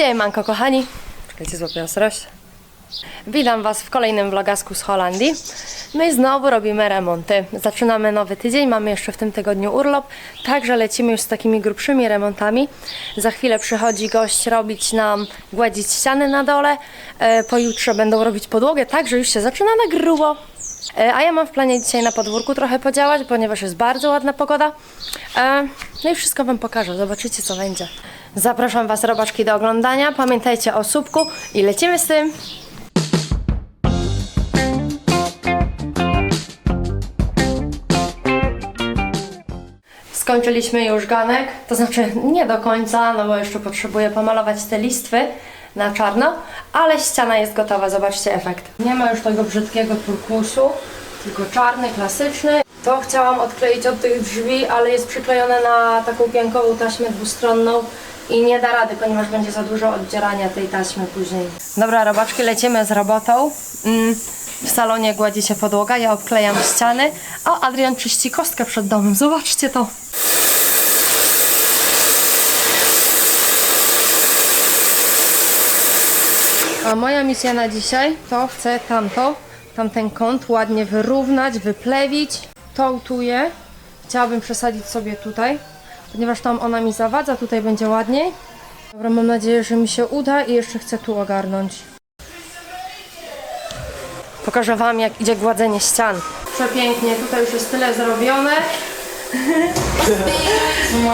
Siemanko kochani, czekajcie złapię ostrość. Witam Was w kolejnym vlogasku z Holandii. My znowu robimy remonty. Zaczynamy nowy tydzień, mamy jeszcze w tym tygodniu urlop, także lecimy już z takimi grubszymi remontami. Za chwilę przychodzi gość robić nam, gładzić ściany na dole. E, Pojutrze będą robić podłogę, także już się zaczyna na grubo. E, A ja mam w planie dzisiaj na podwórku trochę podziałać, ponieważ jest bardzo ładna pogoda. E, No i wszystko Wam pokażę, zobaczycie co będzie. Zapraszam Was robaczki do oglądania, pamiętajcie o słupku i lecimy z tym. Skończyliśmy już ganek, to znaczy nie do końca, no bo jeszcze potrzebuję pomalować te listwy na czarno, ale ściana jest gotowa, zobaczcie efekt. Nie ma już tego brzydkiego turkusu, tylko czarny, klasyczny. To chciałam odkleić od tych drzwi, ale jest przyklejone na taką piankową taśmę dwustronną i nie da rady, ponieważ będzie za dużo oddzierania tej taśmy później. Dobra, robaczki, lecimy z robotą. Mm, w salonie gładzi się podłoga, ja obklejam ściany, a Adrian czyści kostkę przed domem. Zobaczcie to. A moja misja na dzisiaj to chcę tamto, tamten kąt ładnie wyrównać, wyplewić. To. Chciałabym przesadzić sobie tutaj, ponieważ tam ona mi zawadza, tutaj będzie ładniej. Dobra, mam nadzieję, że mi się uda i jeszcze chcę tu ogarnąć. Pokażę Wam, jak idzie gładzenie ścian. Przepięknie, tutaj już jest tyle zrobione.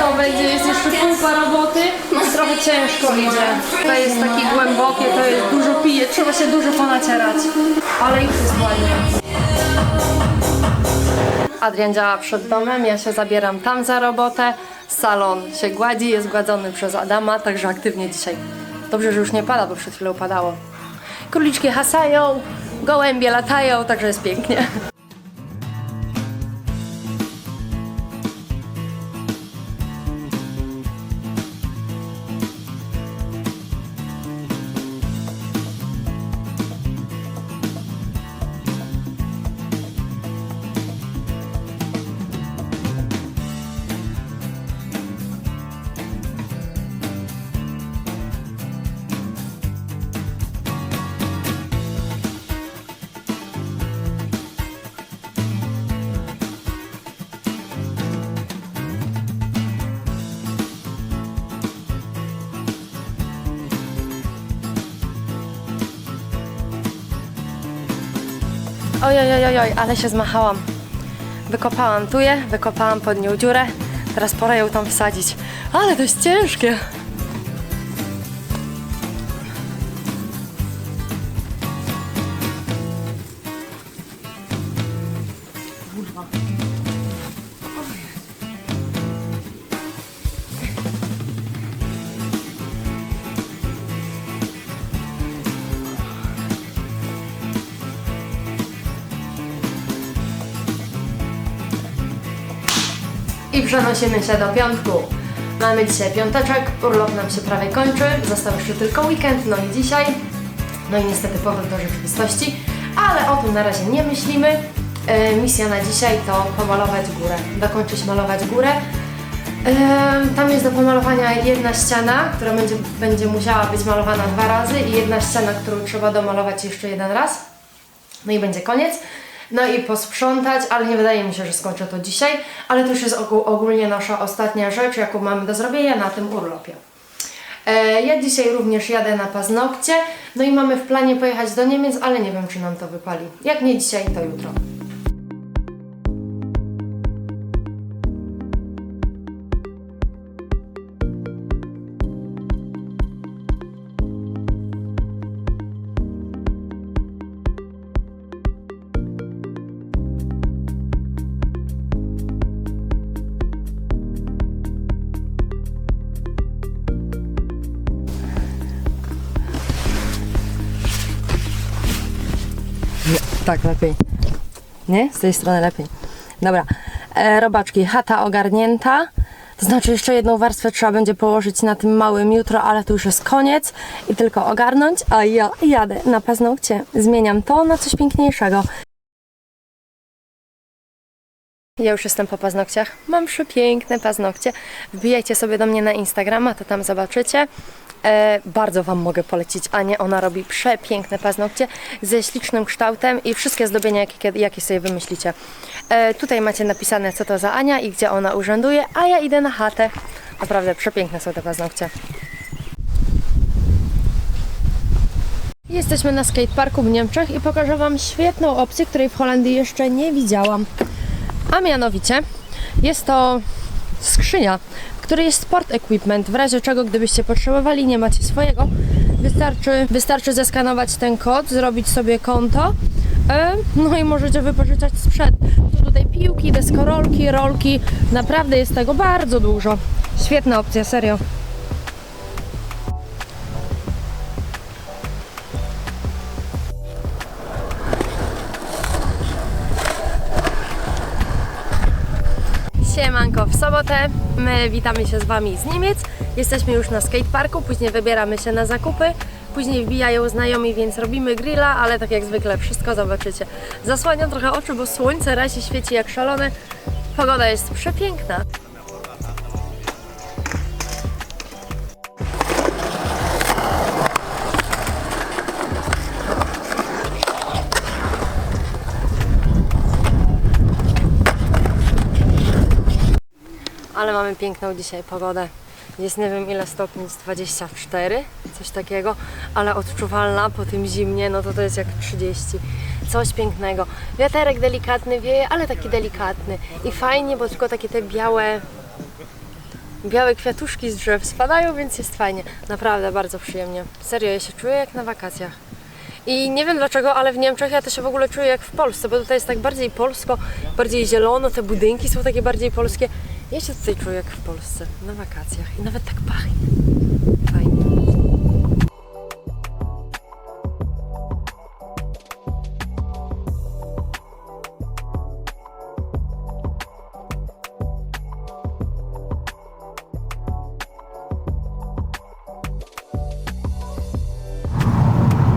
To będzie, jest jeszcze kupa roboty. Trochę ciężko idzie. To jest takie głębokie, to jest dużo pije, trzeba się dużo ponacierać. Ale już jest ładnie. Adrian działa przed domem, ja się zabieram tam za robotę. Salon się gładzi, jest gładzony przez Adama, także aktywnie dzisiaj. Dobrze, że już nie pada, bo przed chwilą padało. Króliczki hasają, gołębie latają, także jest pięknie. Oj, oj, oj, oj, ale się zmachałam. Wykopałam tuję, wykopałam pod nią dziurę. Teraz pora ją tam wsadzić. Ale to jest ciężkie. I przenosimy się do piątku. Mamy dzisiaj piąteczek, urlop nam się prawie kończy, został jeszcze tylko weekend, no i dzisiaj. No i niestety powrót do rzeczywistości, ale o tym na razie nie myślimy. E, misja na dzisiaj to pomalować górę, dokończyć malować górę. E, tam jest do pomalowania jedna ściana, która będzie, będzie musiała być malowana dwa razy i jedna ściana, którą trzeba domalować jeszcze jeden raz. No i będzie koniec. No i posprzątać, ale nie wydaje mi się, że skończę to dzisiaj, ale to już jest ogó- ogólnie nasza ostatnia rzecz, jaką mamy do zrobienia na tym urlopie. E, ja dzisiaj również jadę na paznokcie, no i mamy w planie pojechać do Niemiec, ale nie wiem, czy nam to wypali. Jak nie dzisiaj, to jutro. Tak, lepiej. Nie? Z tej strony lepiej. Dobra. E, robaczki, chata ogarnięta. To znaczy jeszcze jedną warstwę trzeba będzie położyć na tym małym jutro, ale to już jest koniec i tylko ogarnąć, a ja jadę na paznokcie. Zmieniam to na coś piękniejszego. Ja już jestem po paznokciach. Mam przepiękne paznokcie. Wbijajcie sobie do mnie na Instagrama, to tam zobaczycie. E, bardzo Wam mogę polecić Anię. Ona robi przepiękne paznokcie ze ślicznym kształtem i wszystkie zdobienia, jakie, jakie sobie wymyślicie. E, tutaj macie napisane, co to za Ania i gdzie ona urzęduje, a ja idę na chatę. Naprawdę przepiękne są te paznokcie. Jesteśmy na skateparku w Niemczech i pokażę Wam świetną opcję, której w Holandii jeszcze nie widziałam. A mianowicie jest to skrzynia, w której jest sport equipment. W razie czego, gdybyście potrzebowali, nie macie swojego, wystarczy, wystarczy zeskanować ten kod, zrobić sobie konto. e, No i możecie wypożyczać sprzęt. Tu tutaj piłki, deskorolki, rolki. Naprawdę jest tego bardzo dużo. Świetna opcja, serio. Siemanko, w sobotę my witamy się z Wami z Niemiec. Jesteśmy już na skateparku, później wybieramy się na zakupy, później wbijają znajomi, więc robimy grilla, ale tak jak zwykle wszystko zobaczycie. Zasłaniam trochę oczy, bo słońce razie świeci jak szalone. Pogoda jest przepiękna. Ale mamy piękną dzisiaj pogodę. Jest nie wiem ile stopni, jest 24, coś takiego, ale odczuwalna po tym zimnie, no to to jest jak 30. Coś pięknego. Wiaterek delikatny wieje, ale taki delikatny. I fajnie, bo tylko takie te białe, białe kwiatuszki z drzew spadają, więc jest fajnie. Naprawdę bardzo przyjemnie. Serio, ja się czuję jak na wakacjach. I nie wiem dlaczego, ale w Niemczech ja to się w ogóle czuję jak w Polsce, bo tutaj jest tak bardziej polsko, bardziej zielono, te budynki są takie bardziej polskie. Ja się tutaj czuję jak w Polsce, na wakacjach i nawet tak pachnie. Fajnie.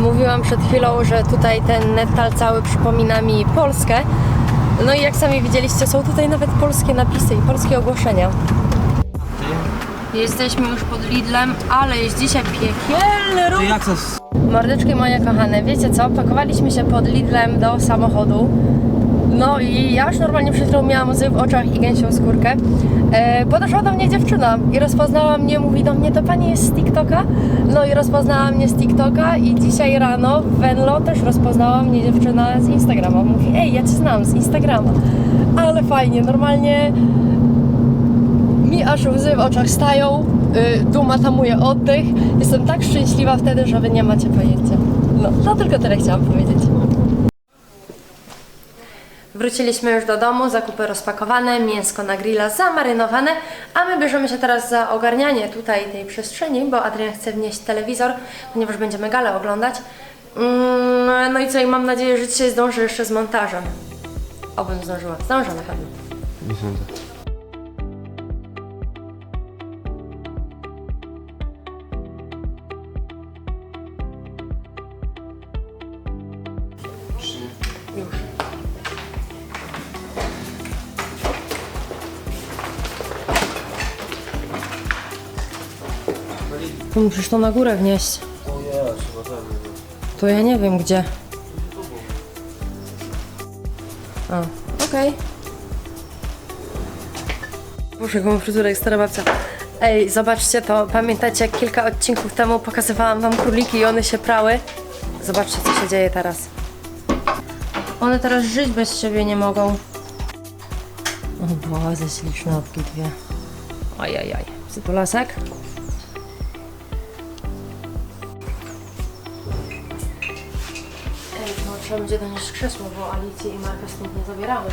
Mówiłam przed chwilą, że tutaj ten nettal cały przypomina mi Polskę. No i jak sami widzieliście, są tutaj nawet polskie napisy i polskie ogłoszenia. Jesteśmy już pod Lidlem, ale jest dzisiaj piekielny ruch. Ty jak to Mordeczki moje kochane, wiecie co? Pakowaliśmy się pod Lidlem do samochodu. No i ja już normalnie przed miałam łzy w oczach i gęsią skórkę. E, podeszła do mnie dziewczyna i rozpoznała mnie, mówi do mnie, to pani jest z TikToka? No i rozpoznała mnie z TikToka i dzisiaj rano w Venlo też rozpoznała mnie dziewczyna z Instagrama. Mówi, ej, ja cię znam z Instagrama. Ale fajnie, normalnie mi aż łzy w oczach stają, y, duma tamuje oddech. Jestem tak szczęśliwa wtedy, że wy nie macie pojęcia. No, to tylko tyle chciałam powiedzieć. Wróciliśmy już do domu, zakupy rozpakowane, mięsko na grilla zamarynowane, a my bierzemy się teraz za ogarnianie tutaj tej przestrzeni, bo Adrian chce wnieść telewizor, ponieważ będziemy galę oglądać. Mm, No i co, i mam nadzieję, że dzisiaj zdążę jeszcze z montażem. Obym zdążyła. Zdążę na pewno. Nie sądzę. To musisz to na górę wnieść. O ja, trzeba tam. To ja nie wiem gdzie. A, okej. Boże, jaką mam fryzurę jak stara babcia. Ej, zobaczcie to. Pamiętacie, jak kilka odcinków temu pokazywałam wam króliki i one się prały? Zobaczcie, co się dzieje teraz. One teraz żyć bez siebie nie mogą. O Boże, śliczne opki dwie. Ajajaj. Sytulasek? Trzeba będzie donieść krzesło, bo Alicję i Markę stąd nie zabierały.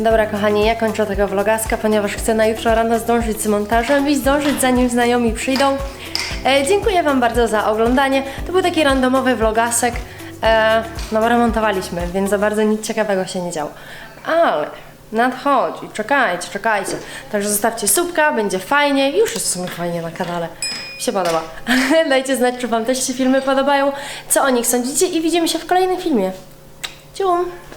Dobra, kochani, ja kończę tego vlogaska, ponieważ chcę na jutro rano zdążyć z montażem i zdążyć zanim znajomi przyjdą. E, dziękuję Wam bardzo za oglądanie. To był taki randomowy vlogasek. E, no remontowaliśmy, więc za bardzo nic ciekawego się nie działo. Ale nadchodzi, czekajcie, czekajcie. Także zostawcie subka, będzie fajnie. Już jest w sumie fajnie na kanale. Mi się podoba. Dajcie znać, czy Wam też się filmy podobają, co o nich sądzicie i widzimy się w kolejnym filmie. Cium!